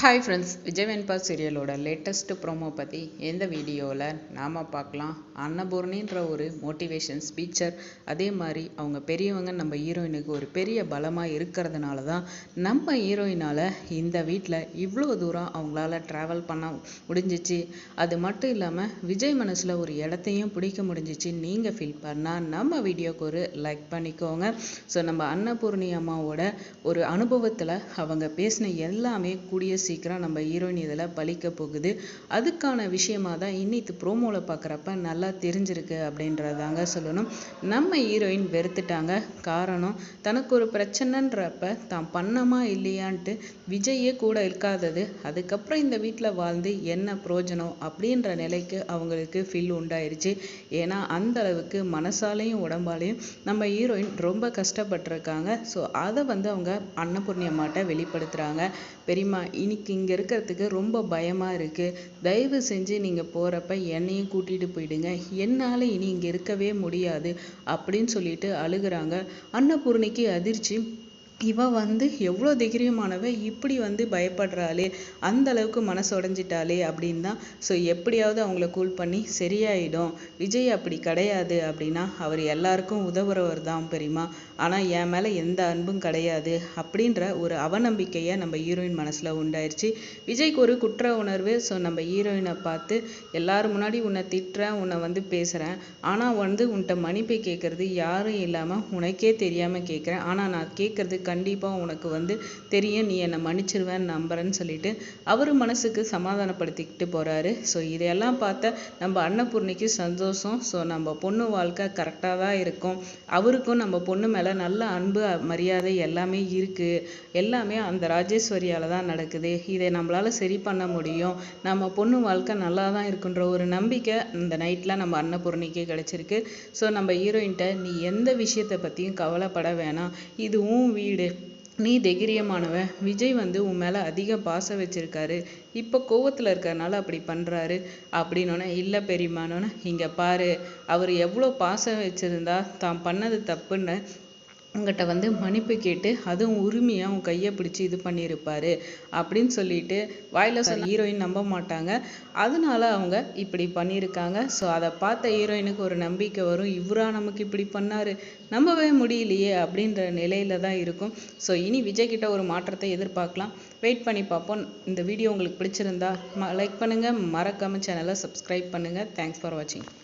Hi friends Vijay Venba சீரியலோட latest promo பற்றி எந்த வீடியோவில் நாம் பார்க்கலாம். அன்னபூர்ணின்ற ஒரு மோட்டிவேஷன் ஸ்பீச்சர் அதே மாதிரி அவங்க பெரியவங்க நம்ம ஹீரோயினுக்கு ஒரு பெரிய பலமாக இருக்கிறதுனால தான் நம்ம ஹீரோயினால் இந்த வீட்டில் இவ்வளோ தூரம் அவங்களால ட்ராவல் பண்ண முடிஞ்சிச்சு. அது மட்டும் இல்லாமல் விஜய் மனசில் ஒரு இடத்தையும் பிடிக்க முடிஞ்சிச்சு. நீங்கள் ஃபீல் பண்ணால் நம்ம வீடியோக்கு ஒரு லைக் பண்ணிக்கோங்க. ஸோ நம்ம அன்னபூர்ணி அம்மாவோட ஒரு அனுபவத்தில் அவங்க பேசின எல்லாமே கூடிய சீக்கிரம் நம்ம ஹீரோயின் இதில் பலிக்க போகுது. அதுக்கான விஷயமா தான் இன்னைக்கு ப்ரோமோவில் பார்க்குறப்ப நல்லா தெரிஞ்சிருக்கு அப்படின்றதாங்க சொல்லணும். நம்ம ஹீரோயின் வெறுத்துட்டாங்க. காரணம் தனக்கு ஒரு பிரச்சனைன்றப்ப தான் பண்ணமா இல்லையான்ட்டு விஜயே கூட இருக்காதது. அதுக்கப்புறம் இந்த வீட்டில் வாழ்ந்து என்ன பிரயோஜனம் அப்படின்ற நிலைக்கு அவங்களுக்கு ஃபீல் உண்டாயிருச்சு. ஏன்னா அந்த அளவுக்கு மனசாலையும் உடம்பாலையும் நம்ம ஹீரோயின் ரொம்ப கஷ்டப்பட்டிருக்காங்க. ஸோ அதை வந்து அவங்க அன்னபூர்ணி அம்மாட்ட வெளிப்படுத்துகிறாங்க பெரியம்மா இன்னைக்கு இங்கே இருக்கிறதுக்கு ரொம்ப பயமாக இருக்குது தயவு செஞ்சு நீங்கள் போகிறப்ப என்னையும் கூட்டிகிட்டு போயிடுங்க. என்னால் இனி இங்கே இருக்கவே முடியாது. அப்படின்னு சொல்லிட்டு அழுகுறாங்க. அன்னபூர்ணிக்கு அதிர்ச்சி. இவ வந்து எவ்வளோ தைரியமானவ இப்படி வந்து பயப்படுறாளே அந்த அளவுக்கு மனசு உடஞ்சிட்டாளே அப்படின்னு தான். ஸோ எப்படியாவது அவங்கள கூல் பண்ணி சரியாயிடும். விஜய் அப்படி கிடையாது அப்படின்னா அவர் எல்லாருக்கும் உதவுறவர் தான் பெரியமா ஆனால் என் மேலே எந்த அன்பும் கிடையாது அப்படின்ற ஒரு அவநம்பிக்கையை நம்ம ஹீரோயின் மனசில் உண்டாயிருச்சு. விஜய்க்கு ஒரு குற்ற உணர்வு ஸோ நம்ம ஹீரோயினை பார்த்து எல்லாரும் முன்னாடி உன்னை திட்டுறேன் உன்னை வந்து பேசுகிறேன் ஆனால் வந்து உன்கிட்ட மன்னிப்பு கேட்குறது யாரும் இல்லாமல் உனக்கே தெரியாமல் கேட்குறேன் ஆனால் நான் கேட்குறது கண்டிப்பாக உனக்கு வந்து தெரியும். நீ என்னை மன்னிச்சிருவேன்னு நம்புறேன்னு சொல்லிட்டு அவர் மனசுக்கு சமாதானப்படுத்திக்கிட்டு போகிறாரு ஸோ இதையெல்லாம் பார்த்த நம்ம அன்னபூர்ணிக்கு சந்தோஷம். ஸோ நம்ம பொண்ணு வாழ்க்கை கரெக்டாக தான் இருக்கும். அவருக்கும் நம்ம பொண்ணு மேலே நல்ல அன்பு மரியாதை எல்லாமே இருக்குது எல்லாமே அந்த ராஜேஸ்வரியால் தான் நடக்குது. இதை நம்மளால் சரி பண்ண முடியும். நம்ம பொண்ணு வாழ்க்கை நல்லா தான் இருக்குன்ற ஒரு நம்பிக்கை இந்த நைட்டில் நம்ம அன்னபூர்ணிக்கு கிடச்சிருக்கு. ஸோ நம்ம ஹீரோயின்ட்ட நீ எந்த விஷயத்தை பற்றியும் கவலைப்பட வேணாம். இது உன் வீடு. நீ தைரியமானவன். விஜய் வந்து உன் மேலே அதிக பாசம் வச்சிருக்காரு. இப்போ கோவத்தில் இருக்கறனால அப்படி பண்ணுறாரு அப்படின்னோடனே இல்லை பெரியம்மானோன்னே இங்கே பாரு. அவர் எவ்வளோ பாசம் வச்சுருந்தா தான் பண்ணது தப்புன்னு உங்ககிட்ட வந்து மன்னிப்பு கேட்டு அதுவும் உரிமையாக உன் கையை பிடிச்சி இது பண்ணியிருப்பாரு அப்படின்னு சொல்லிட்டு வாயில சொல்ல ஹீரோயின் நம்ப மாட்டாங்க. அதனால அவங்க இப்படி பண்ணியிருக்காங்க. ஸோ அதை பார்த்த ஹீரோயினுக்கு ஒரு நம்பிக்கை வரும். இவரா நமக்கு இப்படி பண்ணாரு? நம்பவே முடியலையே அப்படின்ற நிலையில தான் இருக்கும். ஸோ இனி விஜய் கிட்ட ஒரு மாற்றத்தை எதிர்பார்க்கலாம். வெயிட் பண்ணி பார்ப்போம். இந்த வீடியோ உங்களுக்கு பிடிச்சிருந்தா லைக் பண்ணுங்க. மறக்காமல் சேனலை சப்ஸ்கிரைப் பண்ணுங்க. தேங்க்ஸ் ஃபார் வாட்சிங்